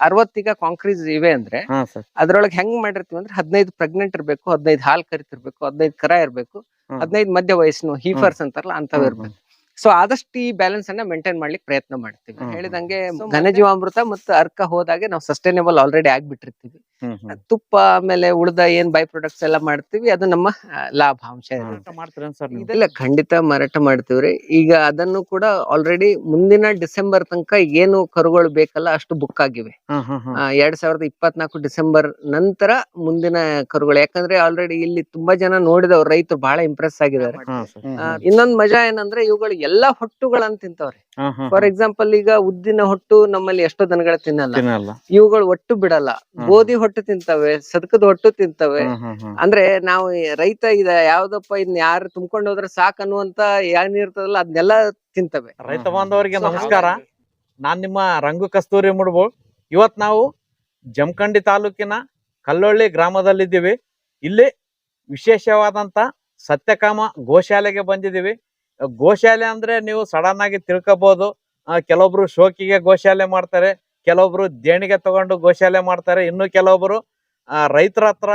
ಅರವತ್ತೀಗ ಕಾಂಕ್ರೀಸ್ ಇವೆ ಅಂದ್ರೆ ಹಾ ಸರ್. ಅದ್ರೊಳಗೆ ಹೆಂಗ್ ಮಾಡಿರ್ತೀವಿ ಅಂದ್ರೆ ಹದಿನೈದು ಪ್ರೆಗ್ನೆಂಟ್ ಇರ್ಬೇಕು ಹದಿನೈದು ಹಾಲ್ ಕರಿತಿರ್ಬೇಕು ಹದಿನೈದು ಕರ ಇರ್ಬೇಕು. ಹದಿನೈದು ಮಧ್ಯ ವಯಸ್ಸಿನ ಹೀಫರ್ಸ್ ಅಂತಾರಲ್ಲ ಅಂತವ್ ಇರ್ಬೇಕು. ಸೊ ಆದಷ್ಟು ಈ ಬ್ಯಾಲೆನ್ಸ್ ಅನ್ನ ಮೇಂಟೈನ್ ಮಾಡ್ಲಿಕ್ಕೆ ಪ್ರಯತ್ನ ಮಾಡ್ತೀವಿ. ಹೇಳಿದಂಗೆ ಘನಜೀವಾಮೃತ ಮತ್ತು ಅರ್ಕ ಹೋದಾಗೆ ನಾವು ಸಸ್ಟೈನೇಬಲ್ ಆಲ್ರೆಡಿ ಆಗ್ಬಿಟ್ಟಿರ್ತೀವಿ. ತುಪ್ಪ ಆಮೇಲೆ ಉಳಿದ ಏನ್ ಬೈ ಪ್ರೊಡಕ್ಟ್ಸ್ ಎಲ್ಲ ಮಾಡ್ತೀವಿ ಅದು ನಮ್ಮ ಲಾಭಾಂಶ ಇದೆಲ್ಲ ಖಂಡಿತ ಮಾರಾಟ ಮಾಡ್ತೀವ್ರಿ ಈಗ ಅದನ್ನು ಕೂಡ ಆಲ್ರೆಡಿ ಮುಂದಿನ ಡಿಸೆಂಬರ್ ತನಕ ಏನು ಕರುಗಳು ಬೇಕಲ್ಲ ಅಷ್ಟು ಬುಕ್ ಆಗಿವೆ. ಎರಡ್ ಸಾವಿರದ ಇಪ್ಪತ್ನಾಲ್ಕು ಡಿಸೆಂಬರ್ ನಂತರ ಮುಂದಿನ ಕರುಗಳು. ಯಾಕಂದ್ರೆ ಆಲ್ರೆಡಿ ಇಲ್ಲಿ ತುಂಬಾ ಜನ ನೋಡಿದವ್ರು ರೈತರು ಬಹಳ ಇಂಪ್ರೆಸ್ ಆಗಿದ್ದಾರೆ. ಇನ್ನೊಂದ್ ಮಜಾ ಏನಂದ್ರೆ ಇವುಗಳು ಎಲ್ಲಾ ಹೊಟ್ಟುಗಳನ್ನ ತಿಂತವ್ರೆ. ಫಾರ್ ಎಕ್ಸಾಂಪಲ್ ಈಗ ಉದ್ದಿನ ಹೊಟ್ಟು ನಮ್ಮಲ್ಲಿ ಎಷ್ಟೋ ದನಗಳ ತಿನ್ನಲ್ಲ. ತಿನ್ನಲ್ಲ. ಇವುಗಳು ಒಟ್ಟು ಬಿಡಲ್ಲ. ಗೋಧಿ ಹೊಟ್ಟು ತಿಂತವೆ ಸದಕದ ಹೊಟ್ಟು ತಿಂತವೆ. ಅಂದ್ರೆ ನಾವು ಈ ರೈತ ಇದ ಯಾವ್ದಪ್ಪ ಇನ್ ಯಾರು ತುಂಬ್ಕೊಂಡು ಹೋದ್ರೆ ಸಾಕ್ ಅನ್ನುವಂತ ಏನಿರ್ತದಲ್ಲ ಅದನ್ನೆಲ್ಲ ತಿಂತವೆ. ರೈತ ಬಾಂಧವರಿಗೆ ನಮಸ್ಕಾರ. ನಾನ್ ನಿಮ್ಮ ರಂಗು ಕಸ್ತೂರಿ ಮುಡ್ಬೋ. ಇವತ್ ನಾವು ಜಮಖಂಡಿ ತಾಲೂಕಿನ ಕಲ್ಲೊಳ್ಳಿ ಗ್ರಾಮದಲ್ಲಿದ್ದೀವಿ. ಇಲ್ಲಿ ವಿಶೇಷವಾದಂತ ಸತ್ಯಕಾಮ ಗೋಶಾಲೆಗೆ ಬಂದಿದ್ದೀವಿ. ಗೋಶಾಲೆ ಅಂದ್ರೆ ನೀವು ಸಡನ್ ಆಗಿ ತಿಳ್ಕೊಬಹುದು ಕೆಲವೊಬ್ರು ಶೋಕಿಗೆ ಗೋಶಾಲೆ ಮಾಡ್ತಾರೆ ಕೆಲವೊಬ್ರು ದೇಣಿಗೆ ತಗೊಂಡು ಗೋಶಾಲೆ ಮಾಡ್ತಾರೆ ಇನ್ನು ಕೆಲವೊಬ್ರು ರೈತರ ಹತ್ರ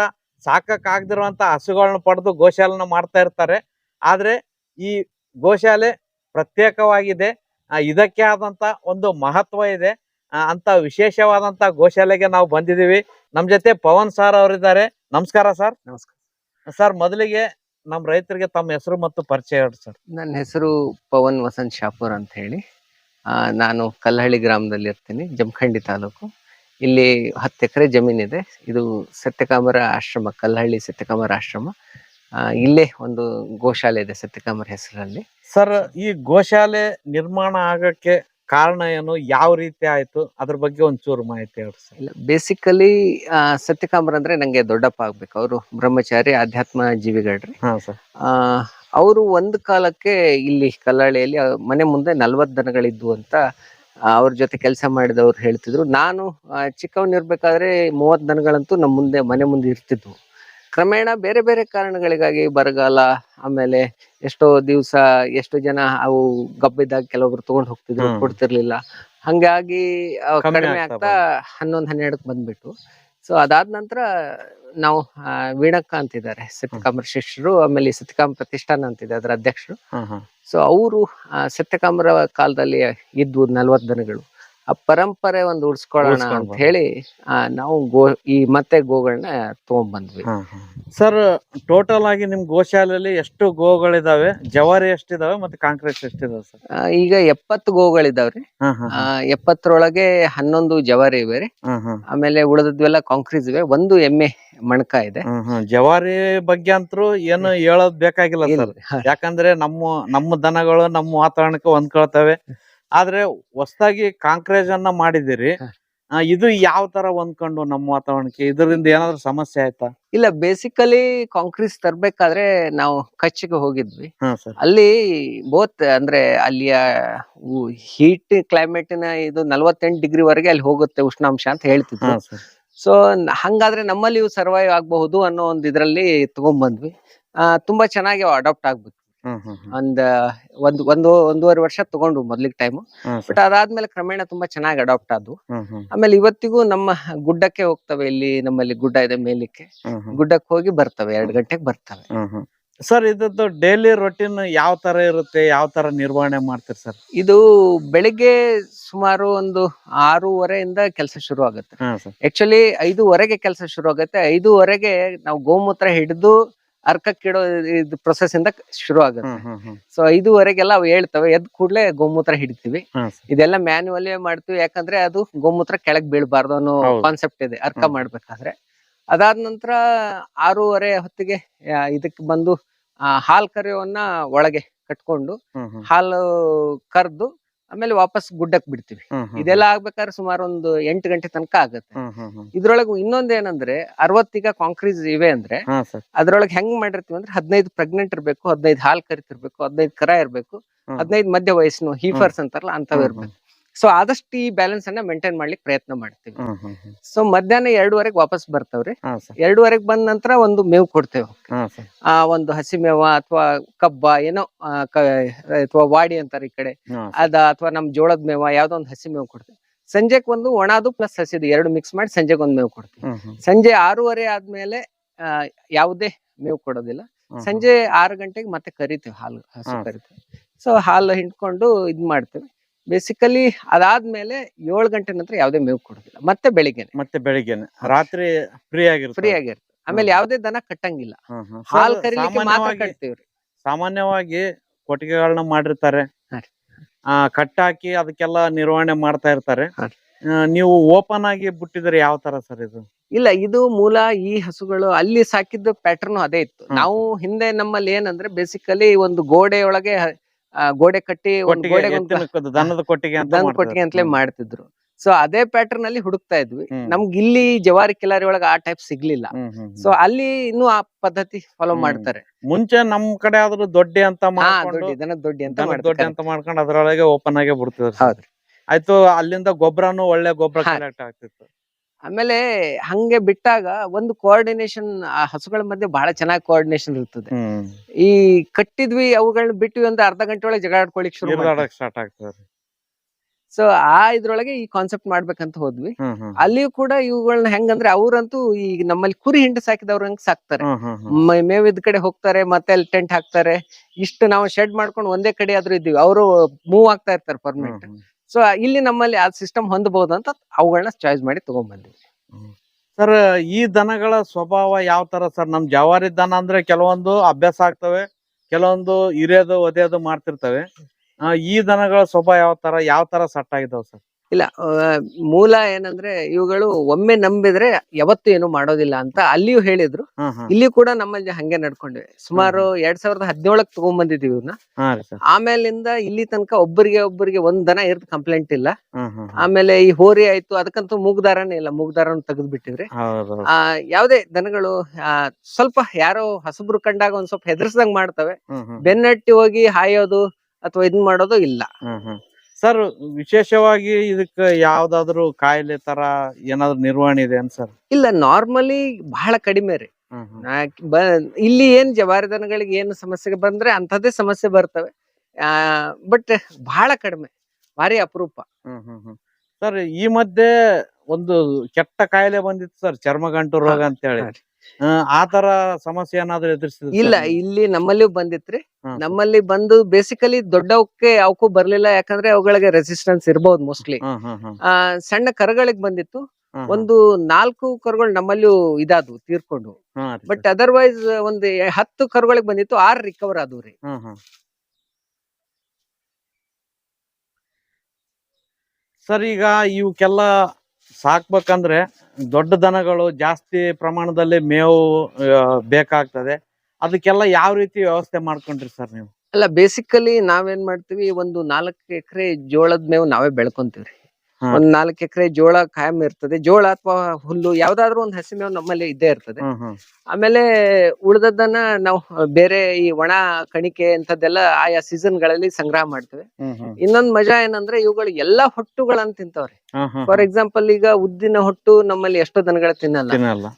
ಸಾಕಕ್ ಆಗದಿರುವಂತ ಹಸುಗಳನ್ನ ಪಡೆದು ಗೋಶಾಲೆನ ಮಾಡ್ತಾ ಇರ್ತಾರೆ. ಆದ್ರೆ ಈ ಗೋಶಾಲೆ ಪ್ರತ್ಯೇಕವಾಗಿದೆ. ಇದಕ್ಕೆ ಆದಂತ ಒಂದು ಮಹತ್ವ ಇದೆ. ಅಂತ ವಿಶೇಷವಾದಂತ ಗೋಶಾಲೆಗೆ ನಾವು ಬಂದಿದೀವಿ ನಮ್ ಜೊತೆ ಪವನ್ ಸರ್ ಅವರಿದ್ದಾರೆ. ನಮಸ್ಕಾರ ಸರ್ ನಮಸ್ಕಾರ. ಸರ್ ಮೊದಲಿಗೆ ನಮ್ ರೈತರಿಗೆ ತಮ್ಮ ಹೆಸರು ಮತ್ತು ಪರಿಚಯ ಹೇಳಿ ಸರ್. ನನ್ನ ಹೆಸರು ಪವನ್ ವಸಂತ್ ಶಾಪೂರ್ ಅಂತ ಹೇಳಿ. ಆ, ನಾನು ಕಲ್ಲಹಳ್ಳಿ ಗ್ರಾಮದಲ್ಲಿ ಇರ್ತೀನಿ ಜಮಖಂಡಿ ತಾಲೂಕು. ಇಲ್ಲಿ ಹತ್ತು ಎಕರೆ ಜಮೀನಿದೆ ಇದು ಸತ್ಯಕಾಮರ ಆಶ್ರಮ ಕಲ್ಲಹಳ್ಳಿ ಸತ್ಯಕಾಮರ ಆಶ್ರಮ. ಆ, ಇಲ್ಲೇ ಒಂದು ಗೋಶಾಲೆ ಇದೆ ಸತ್ಯಕಾಮರ ಹೆಸರಲ್ಲಿ. ಸರ್ ಈ ಗೋಶಾಲೆ ನಿರ್ಮಾಣ ಆಗಕ್ಕೆ ಕಾರಣ ಏನು? ಯಾವ ರೀತಿ ಆಯ್ತು? ಅದ್ರ ಬಗ್ಗೆ ಒಂಚೂರು ಮಾಹಿತಿ ಹೇಳಿ ಸರ್. ಇಲ್ಲ ಬೇಸಿಕಲಿ ಸತ್ಯಕಾಮರ್ ಅಂದ್ರೆ ನಂಗೆ ದೊಡ್ಡಪ್ಪ ಆಗ್ಬೇಕು. ಅವರು ಬ್ರಹ್ಮಚಾರಿ ಆಧ್ಯಾತ್ಮ ಜೀವಿಗಳ್ರಿ. ಹಾ ಸರ್. ಅವರು ಒಂದು ಕಾಲಕ್ಕೆ ಇಲ್ಲಿ ಕಲ್ಲಾಳಿಯಲ್ಲಿ ಮನೆ ಮುಂದೆ ನಲ್ವತ್ತು ದನಗಳಿದ್ವು ಅಂತ ಅವ್ರ ಜೊತೆ ಕೆಲಸ ಮಾಡಿದವ್ರು ಹೇಳ್ತಿದ್ರು. ನಾನು ಚಿಕ್ಕವನಿರ್ಬೇಕಾದ್ರೆ ಮೂವತ್ತು ದನಗಳಂತೂ ನಮ್ಮ ಮುಂದೆ ಮನೆ ಮುಂದೆ ಇರ್ತಿದ್ವು. ಕ್ರಮೇಣ ಬೇರೆ ಬೇರೆ ಕಾರಣಗಳಿಗಾಗಿ ಬರಗಾಲ ಆಮೇಲೆ ಎಷ್ಟೋ ದಿವಸ ಎಷ್ಟೋ ಜನ ಅವು ಗಬ್ಬಿದ್ದಾಗ ಕೆಲವೊಬ್ರು ತಗೊಂಡ್ ಹೋಗ್ತಿದ್ರು. ಕೊಡ್ತಿರ್ಲಿಲ್ಲ. ಹಂಗಾಗಿ ಕಮ್ಮಿ ಕಡಿಮೆ ಆಗ್ತಾ ಆಗ್ತಾ ಹನ್ನೊಂದ್ ಹನ್ನೆರಡಕ್ಕೆ ಬಂದ್ಬಿಟ್ಟು ಸೊ ಅದಾದ ನಂತರ ನಾವು ಆ, ವೀಣಕ್ಕ ಅಂತಿದ್ದಾರೆ ಸತ್ಯಕಾಮರ ಶಿಷ್ಯರು ಆಮೇಲೆ ಈ ಸತ್ಯಕಾಮ ಪ್ರತಿಷ್ಠಾನ ಅಂತಿದೆ ಅದರ ಅಧ್ಯಕ್ಷರು. ಸೊ ಅವರು ಸತ್ಯಕಾಮರ ಕಾಲದಲ್ಲಿ ಇದ್ವು ನಲ್ವತ್ತು ದನಗಳು. ಆ ಪರಂಪರೆ ಒಂದು ಉಳಿಸ್ಕೊಳ್ಳೋಣ ಅಂತ ಹೇಳಿ ನಾವು ಗೋ ಈ ಮತ್ತೆ ಗೋಗಳನ್ನ ತಗೊಂಡ್ಬಂದ್ವಿ ಸರ್ ಟೋಟಲ್ ಆಗಿ ನಿಮ್ ಗೋಶಾಲೆಯಲ್ಲಿ ಎಷ್ಟು ಗೋಗಳಿದಾವೆ? ಜವಾರಿ ಎಷ್ಟಿದಾವೆ ಮತ್ತೆ ಕಾಂಕ್ರೀಟ್ ಎಷ್ಟಿದಾವೆ ಸರ್? ಈಗ ಎಪ್ಪತ್ತು ಗೋಗಳಿದಾವ್ರಿ. ಎಪ್ಪತ್ತರೊಳಗೆ ಹನ್ನೊಂದು ಜವಾರಿ ಇವೆ ರೀ. ಆಮೇಲೆ ಉಳಿದದ್ವೆಲ್ಲ ಕಾಂಕ್ರೀಟ್ ಇವೆ. ಒಂದು ಎಮ್ಮೆ ಮಣಕ ಇದೆ. ಜವಾರಿ ಬಗ್ಗೆ ಅಂತರೂ ಏನು ಹೇಳೋದ್ ಬೇಕಾಗಿಲ್ಲ ಸರ್. ಯಾಕಂದ್ರೆ ನಮ್ಮ ನಮ್ಮ ದನಗಳು ನಮ್ಮ ವಾತಾವರಣಕ್ಕೆ ಹೊಂದ್ಕೊಳ್ತವೆ. ಆದ್ರೆ ಹೊಸದಾಗಿ ಕಾಂಕ್ರೇಜ್ ಅನ್ನ ಮಾಡಿದಿರಿ. ಇದು ಯಾವ ತರ ಹೊಂದ್ಕೊಂಡು ನಮ್ಮ ವಾತಾವರಣಕ್ಕೆ? ಇದರಿಂದ ಏನಾದ್ರು ಸಮಸ್ಯೆ ಆಯ್ತಾ? ಇಲ್ಲ ಬೇಸಿಕಲಿ ಕಾಂಕ್ರೀಸ್ ತರ್ಬೇಕಾದ್ರೆ ನಾವು ಕಚ್ಚಿಗೆ ಹೋಗಿದ್ವಿ. ಅಲ್ಲಿ ಬೋತ್ ಅಂದ್ರೆ ಅಲ್ಲಿಯ ಹೀಟ್ ಕ್ಲೈಮೇಟ್ನ ಇದು ನಲ್ವತ್ತೆಂಟು ಡಿಗ್ರಿ ವರೆಗೆ ಅಲ್ಲಿ ಹೋಗುತ್ತೆ ಉಷ್ಣಾಂಶ ಅಂತ ಹೇಳ್ತಿದ್ವಿ ಹೇಳ್ತಿದ್ರು ಸೊ ಹಂಗಾದ್ರೆ ನಮ್ಮಲ್ಲಿ ಸರ್ವೈವ್ ಆಗಬಹುದು ಅನ್ನೋ ಒಂದು ಇದ್ರಲ್ಲಿ ತಗೊಂಡ್ಬಂದ್ವಿ ತುಂಬಾ ಚೆನ್ನಾಗಿ ಅಡಾಪ್ಟ್ ಆಗ್ಬಿಟ್ಟು ಒಂದ್ ಒಂದು ಒಂದು ಒಂದೂವರೆ ವರ್ಷ ತಗೊಂಡು ಮೊದ್ಲಿಗೆ ಟೈಮ್ ಬಟ್ ಅದಾದ್ಮೇಲೆ ಕ್ರಮೇಣ ತುಂಬಾ ಚೆನ್ನಾಗಿ ಅಡಾಪ್ಟ್ ಆದ್ವು. ಆಮೇಲೆ ಇವತ್ತಿಗೂ ನಮ್ಮ ಗುಡ್ಡಕ್ಕೆ ಹೋಗ್ತವೆ ಇಲ್ಲಿ ನಮ್ಮಲ್ಲಿ ಗುಡ್ಡ ಇದೆ ಮೇಲಿಕ್ಕೆ. ಗುಡ್ಡಕ್ಕೆ ಹೋಗಿ ಬರ್ತವೆ ಎರಡ್ ಗಂಟೆಗೆ ಬರ್ತವೆ. ಸರ್ ಇದ್ದು ಡೈಲಿ ರೊಟೀನ್ ಯಾವ ತರ ಇರುತ್ತೆ ಯಾವ ತರ ನಿರ್ವಹಣೆ ಮಾಡ್ತೀರಿ ಸರ್ ಇದು ಬೆಳಿಗ್ಗೆ ಸುಮಾರು ಒಂದು ಆರೂವರೆಯಿಂದ ಕೆಲಸ ಶುರು ಆಗುತ್ತೆ. ಆಕ್ಚುಲಿ ಐದೂವರೆಗೆ ಕೆಲಸ ಶುರು ಆಗುತ್ತೆ. ಐದೂವರೆಗೆ ನಾವು ಗೋಮೂತ್ರ ಹಿಡಿದು ಅರ್ಕಕ್ಕಿಡೋ ಇದು ಪ್ರೊಸೆಸ್ ಇಂದ ಶುರು ಆಗುತ್ತೆ. ಸೊ ಐದುವರೆಗೆಲ್ಲ ಅವು ಹೇಳ್ತವೆ. ಎದ್ ಕೂಡ್ಲೆ ಗೋಮೂತ್ರ ಹಿಡಿತೀವಿ. ಇದೆಲ್ಲ ಮ್ಯಾನ್ಯುವಲಿ ಮಾಡ್ತೀವಿ. ಯಾಕಂದ್ರೆ ಅದು ಗೋಮೂತ್ರ ಕೆಳಗ್ ಬೀಳ್ಬಾರ್ದು ಅನ್ನೋ ಕಾನ್ಸೆಪ್ಟ್ ಇದೆ. ಅರ್ಕ. ಮಾಡ್ಬೇಕಾದ್ರೆ. ಅದಾದ ನಂತರ ಆರೂವರೆ ಹೊತ್ತಿಗೆ ಇದಕ್ಕೆ ಬಂದು ಹಾಲ್ ಕರೆಯೋವನ್ನ ಒಳಗೆ ಕಟ್ಕೊಂಡು ಹಾಲು ಕರ್ದು ಆಮೇಲೆ ವಾಪಸ್ ಗುಡ್ಡಕ್ ಬಿಡ್ತೀವಿ. ಇದೆಲ್ಲ ಆಗ್ಬೇಕಾದ್ರೆ ಸುಮಾರು ಒಂದು ಎಂಟು ಗಂಟೆ ತನಕ ಆಗುತ್ತೆ. ಇದ್ರೊಳಗು ಇನ್ನೊಂದೇನಂದ್ರೆ ಅರವತ್ತೀಗ ಕಾಂಕ್ರೀಟ್ ಇವೆ ಅಂದ್ರೆ ಅದ್ರೊಳಗೆ ಹೆಂಗ್ ಮಾಡಿರ್ತೀವಿ ಅಂದ್ರೆ ಹದಿನೈದು ಪ್ರೆಗ್ನೆಂಟ್ ಇರ್ಬೇಕು ಹದಿನೈದು ಹಾಲ್ ಕರಿತಿರ್ಬೇಕು ಹದಿನೈದು ಕರ ಇರ್ಬೇಕು. ಹದಿನೈದು ಮಧ್ಯ ವಯಸ್ಸಿನ ಹೀಫರ್ಸ್ ಅಂತಾರಲ್ಲ ಅಂತವ್ ಇರ್ಬೇಕು. ಸೊ ಆದಷ್ಟು ಈ ಬ್ಯಾಲೆನ್ಸ್ ಅನ್ನ ಮೇಂಟೈನ್ ಮಾಡ್ಲಿಕ್ಕೆ ಪ್ರಯತ್ನ ಮಾಡ್ತೀವಿ. ಸೊ ಮಧ್ಯಾಹ್ನ ಎರಡೂವರೆಗೆ ವಾಪಸ್ ಬರ್ತಾವ್ರಿ. ಎರಡುವರೆಗೆ ಬಂದ ನಂತರ ಒಂದು ಮೇವು ಕೊಡ್ತೇವೆ ಆ ಒಂದು ಹಸಿ ಮೇವ ಅಥವಾ ಕಬ್ಬ ಏನೋ ಅಥವಾ ವಾಡಿ ಅಂತಾರೆ ಈ ಕಡೆ. ಅದ ಅಥವಾ ನಮ್ ಜೋಳದ ಮೇವ ಯಾವ್ದೋ ಒಂದು ಹಸಿ ಮೇವು ಕೊಡ್ತೇವೆ. ಸಂಜೆಕ್ ಒಂದು ಒಣದು ಪ್ಲಸ್ ಹಸಿದು ಎರಡು ಮಿಕ್ಸ್ ಮಾಡಿ ಸಂಜೆಗೆ ಒಂದು ಮೇವು ಕೊಡ್ತೀವಿ. ಸಂಜೆ ಆರೂವರೆ ಆದ್ಮೇಲೆ ಯಾವುದೇ ಮೇವು ಕೊಡೋದಿಲ್ಲ. ಸಂಜೆ ಆರು ಗಂಟೆಗೆ ಮತ್ತೆ ಕರಿತೀವಿ ಹಾಲು ಹಸು. ಕರಿತೀವಿ. ಸೊ ಹಾಲು ಹಿಂಡ್ಕೊಂಡು ಇದ್ ಮಾಡ್ತೀವಿ. ಬೇಸಿಕಲಿ ಅದಾದ್ಮೇಲೆ ಏಳು ಗಂಟೆ ನಂತರ ಯಾವುದೇ ಮೇವು ಕೊಡೋದಿಲ್ಲ ಮತ್ತೆ ಬೆಳಿಗ್ಗೆ ಮತ್ತೆ ಬೆಳಿಗ್ಗೆನೆ. ರಾತ್ರಿ ಫ್ರೀ ಆಗಿರುತ್ತೆ ಫ್ರೀ ಆಗಿರುತ್ತೆ ಆಮೇಲೆ ಯಾವ್ದೇ ದನ ಕಟ್ಟಂಗಿಲ್ಲ. ಹಾಲು ಕರಿಲಿಕ್ಕೆ ಮಾತ್ರ ಕಟ್ತೀವ್ರಿ. ಸಾಮಾನ್ಯವಾಗಿ ಕೊಟ್ಟಿಗೆಗಳನ್ನ ಮಾಡಿರ್ತಾರೆ. ಆ ಕಟ್ಟಾಕಿ ಅದಕ್ಕೆಲ್ಲ ನಿರ್ವಹಣೆ ಮಾಡ್ತಾ ಇರ್ತಾರೆ. ನೀವು ಓಪನ್ ಆಗಿ ಬಿಟ್ಟಿದ್ರೆ ಯಾವ ತರ ಸರ್ ಇದು? ಇಲ್ಲ ಇದು ಮೂಲ ಈ ಹಸುಗಳು ಅಲ್ಲಿ ಸಾಕಿದ್ದು ಪ್ಯಾಟರ್ನ್ ಅದೇ ಇತ್ತು. ನಾವು ಹಿಂದೆ ನಮ್ಮಲ್ಲಿ ಏನಂದ್ರೆ ಬೇಸಿಕಲಿ ಒಂದು ಗೋಡೆ ಒಳಗೆ ಆ, ಗೋಡೆ ಕಟ್ಟಿ ಒಂದು ಗೋಡೆ ದನದ ಕೊಟ್ಟಿಗೆ ಅಂತ ದನ ಮಾಡ್ತಾರೆ. ಕೊಟ್ಟಿಗೆ ಅಂತಲೇ ಮಾಡ್ತಿದ್ರು. ಸೊ ಅದೇ ಪ್ಯಾಟರ್ನ್ ಅಲ್ಲಿ ಹುಡುಕ್ತಾ ಇದ್ವಿ. ನಮ್ಗೆ ಇಲ್ಲಿ ಜವಾರಿ ಕಿಲಾರಿ ಒಳಗೆ ಆ ಟೈಪ್ ಸಿಗ್ಲಿಲ್ಲ. ಸೊ ಅಲ್ಲಿ ಇನ್ನು ಆ ಪದ್ಧತಿ ಫಾಲೋ ಮಾಡ್ತಾರೆ. ಮುಂಚೆ ನಮ್ ಕಡೆ ಆದ್ರೂ ದೊಡ್ಡಿ ಅಂತ ದೊಡ್ಡಿ ಅಂತ ದನದ ದೊಡ್ಡಿ ಅಂತ ಮಾಡ್ಕೊಂಡು ಅದ್ರೊಳಗೆ ಓಪನ್ ಆಗಿ ಬಿಡ್ತಿದ್ರು ಆಯ್ತು ಅಲ್ಲಿಂದ ಗೊಬ್ಬರನು ಒಳ್ಳೆ ಗೊಬ್ಬರ. ಕಲೆಕ್ಟ್ ಆಗ್ತಿತ್ತು. ಆಮೇಲೆ ಹಂಗೆ ಬಿಟ್ಟಾಗ ಒಂದು ಕೋಆರ್ಡಿನೇಷನ್ ಆ ಹಸುಗಳ ಮಧ್ಯೆ ಬಹಳ ಚೆನ್ನಾಗಿ ಕೋಆರ್ಡಿನೇಷನ್ ಇರ್ತದೆ. ಈ ಕಟ್ಟಿದ್ವಿ ಅವುಗಳನ್ನ ಬಿಟ್ವಿ ಒಂದು ಅರ್ಧ ಗಂಟೆ ಒಳಗೆ ಜಗಾಡ್ಕೊಳಿಕ್ ಶುರು ಇರ್ದಾಡಕ್ ಸ್ಟಾರ್ಟ್ ಆಗ್ತದೆ. ಸೊ ಆ ಇದ್ರೊಳಗೆ ಈ ಕಾನ್ಸೆಪ್ಟ್ ಮಾಡ್ಬೇಕಂತ ಹೋದ್ವಿ. ಅಲ್ಲಿಯೂ ಕೂಡ ಇವುಗಳನ್ನ ಹೆಂಗಂದ್ರೆ ಅವ್ರಂತೂ ಈಗ ನಮ್ಮಲ್ಲಿ ಕುರಿ ಹಿಂಡು ಸಾಕಿದವ್ರ ಹಂಗ್ ಸಾಕ್ತಾರೆ. ಮೇವಿದ್ ಕಡೆ ಹೋಗ್ತಾರೆ ಮತ್ತೆ ಅಲ್ಲಿ ಟೆಂಟ್ ಹಾಕ್ತಾರೆ. ಇಷ್ಟು ನಾವು ಶೆಡ್ ಮಾಡ್ಕೊಂಡು ಒಂದೇ ಕಡೆ ಆದ್ರೂ ಇದ್ದೀವಿ. ಅವರು ಮೂವ್ ಆಗ್ತಾ ಇರ್ತಾರೆ ಪರ್ಮನೆಂಟ್. ಸೊ ಇಲ್ಲಿ ನಮ್ಮಲ್ಲಿ ಆ ಸಿಸ್ಟಮ್ ಹೊಂದಬಹುದು ಅಂತ ಅವುಗಳನ್ನ ಚಾಯ್ಸ್ ಮಾಡಿ ತಗೊಂಡ್ಬಂದಿವಿ ಸರ್, ಈ ದನಗಳ ಸ್ವಭಾವ ಯಾವ ತರ ಸರ್? ನಮ್ ಜವಾರಿ ದನ ಅಂದ್ರೆ ಕೆಲವೊಂದು ಅಭ್ಯಾಸ ಆಗ್ತವೆ, ಕೆಲವೊಂದು ಹಿರಿಯೋದು ಒದೆಯೋದು ಮಾಡ್ತಿರ್ತವೆ. ಈ ದನಗಳ ಸ್ವಭಾವ ಯಾವ ತರ ಯಾವ ತರ ಸೆಟ್ ಆಗಿದಾವ್ ಸರ್? ಇಲ್ಲ ಮೂಲ ಏನಂದ್ರೆ ಇವುಗಳು ಒಮ್ಮೆ ನಂಬಿದ್ರೆ ಯಾವತ್ತೂ ಏನು ಮಾಡೋದಿಲ್ಲ ಅಂತ ಅಲ್ಲಿಯೂ ಹೇಳಿದ್ರು. ಇಲ್ಲಿ ಕೂಡ ನಮ್ಮಲ್ಲಿ ಹಂಗೆ ನಡ್ಕೊಂಡಿವೆ. ಸುಮಾರು ಎರಡ್ ಸಾವಿರದ ಹದಿನೇಳಕ್ ತಗೊಂಡ್ಬಂದಿದೀವಿ ಇವನ್ನ ಹಾ ಆಮೇಲಿಂದ ಇಲ್ಲಿ ತನಕ ಒಬ್ಬರಿಗೆ ಒಬ್ಬರಿಗೆ ಒಂದ್ ದನ ಇರ್ದು ಕಂಪ್ಲೇಂಟ್ ಇಲ್ಲ. ಆಮೇಲೆ ಈ ಹೋರಿ ಆಯ್ತು ಅದಕ್ಕಂತೂ ಮೂಗ್ದಾರನೇ ಇಲ್ಲ ಮೂಗ್ದಾರನ ತೆಗೆದು ಬಿಟ್ಟಿವ್ರಿ ಹೌದು. ಆ ಯಾವ್ದೇ ದನಗಳು ಆ, ಸ್ವಲ್ಪ ಯಾರೋ ಹಸಬ್ರು ಕಂಡಾಗ ಒಂದ್ ಸ್ವಲ್ಪ ಹೆದರ್ಸ್ದಂಗ್ ಮಾಡ್ತವೆ. ಬೆನ್ನಟ್ಟಿ ಹೋಗಿ ಹಾಯೋದು ಅಥವಾ ಇದನ್ ಮಾಡೋದು ಇಲ್ಲ. ಸರ್ ವಿಶೇಷವಾಗಿ ಇದಕ್ಕೆ ಯಾವ್ದಾದ್ರು ಕಾಯಿಲೆ ತರ ಏನಾದ್ರು ನಿರ್ವಹಣೆ ಇದೆ ಸರ್? ಇಲ್ಲ ನಾರ್ಮಲಿ ಬಹಳ ಕಡಿಮೆ ರೀ. ಇಲ್ಲಿ ಏನ್ ಜವಾರಿ ದನಗಳಿಗೆ ಏನು ಸಮಸ್ಯೆ ಬಂದ್ರೆ ಅಂತದೇ ಸಮಸ್ಯೆ ಬರ್ತವೆ. ಬಟ್ ಬಹಳ ಕಡಿಮೆ ಭಾರಿ ಅಪರೂಪ. ಸರ್ ಈ ಮಧ್ಯೆ ಒಂದು ಕೆಟ್ಟ ಕಾಯಿಲೆ ಬಂದಿತ್ತು ಸರ್ ಚರ್ಮಗಂಟು ರೋಗ ಅಂತ ಹೇಳಿ ಹಾ ರೀ. ಆ ತರ ಸಮಸ್ಯೆ ಏನಾದ್ರೂ ಎದುರಿಸಿದ್ರು ಇಲ್ಲ ಇಲ್ಲಿ ನಮ್ಮಲ್ಲಿ ಬಂದಿತ್ರಿ. ನಮ್ಮಲ್ಲಿ ಬಂದು ಬೇಸಿಕಲಿ ದೊಡ್ಡವಕ್ಕೆ ಅವಕ್ಕೂ ಬರ್ಲಿಲ್ಲ ಯಾಕಂದ್ರೆ ಅವುಗಳಿಗೆ ರೆಸಿಸ್ಟೆನ್ಸ್ ಇರ್ಬೋದು ಮೋಸ್ಟ್ಲಿ ಹ್ಮ್ ಹ್ಮ್ ಹ್ಮ್ ಆ ಸಣ್ಣ ಕರುಗಳಿಗೆ ಬಂದಿತ್ತು. ಹ್ಮ್ ಒಂದು ನಾಲ್ಕು ಕರುಗಳು ನಮ್ಮಲ್ಲೂ ಇದಾದ್ವು ತೀರ್ಕೊಂಡು ಹ್ಮ್ ರೀ ಬಟ್ ಅದರ್ವೈಸ್ ಒಂದು ಎ- ಹತ್ತು ಕರುಗಳಿಗೆ ಬಂದಿತ್ತು ಆರ್ ರಿಕವರ್ ಆದವು ರೀ. ಹ್ಮ್ ಹ್ಮ್ ಸರ್ ಈಗ ಇವಕ್ಕೆಲ್ಲ ಸಾಕ್ಬೇಕಂದ್ರೆ ದೊಡ್ಡ ದನಗಳು ಜಾಸ್ತಿ ಪ್ರಮಾಣದಲ್ಲಿ ಮೇವು ಬೇಕಾಗ್ತದೆ ಅದಕ್ಕೆಲ್ಲ ಯಾವ ರೀತಿ ವ್ಯವಸ್ಥೆ ಮಾಡ್ಕೊಂಡ್ರಿ ಸರ್ ನೀವು ಅಲ್ಲ ಬೇಸಿಕಲಿ ನಾವೇನ್ ಮಾಡ್ತೀವಿ, ಒಂದು ನಾಲ್ಕು ಎಕರೆ ಜೋಳದ ಮೇವು ನಾವೇ ಬೆಳ್ಕೊಂತೀವ್ರಿ. ಒಂದ್ ನಾಲ್ಕು ಎಕರೆ ಜೋಳ ಕಾಯಂ ಇರ್ತದೆ. ಜೋಳ ಅಥವಾ ಹುಲ್ಲು ಯಾವ್ದಾದ್ರು ಒಂದ್ ಹಸಿ ಮೇವು ನಮ್ಮಲ್ಲಿ ಇದ್ದೇ ಇರ್ತದೆ. ಆಮೇಲೆ ಉಳ್ದದ್ದನ್ನ ನಾವು ಬೇರೆ ಈ ಒಣ ಕಣಿಕೆ ಅಂತದೆಲ್ಲ ಆಯಾ ಸೀಸನ್ಗಳಲ್ಲಿ ಸಂಗ್ರಹ ಮಾಡ್ತೇವೆ. ಇನ್ನೊಂದ್ ಮಜಾ ಏನಂದ್ರೆ ಇವುಗಳು ಎಲ್ಲಾ ಹೊಟ್ಟುಗಳನ್ನ ತಿಂತಾವ್ರಿ. ಫಾರ್ ಎಕ್ಸಾಂಪಲ್ ಈಗ ಉದ್ದಿನ ಹೊಟ್ಟು ನಮ್ಮಲ್ಲಿ ಎಷ್ಟೋ ದನಗಳ ತಿನ್ನಲ್ಲ.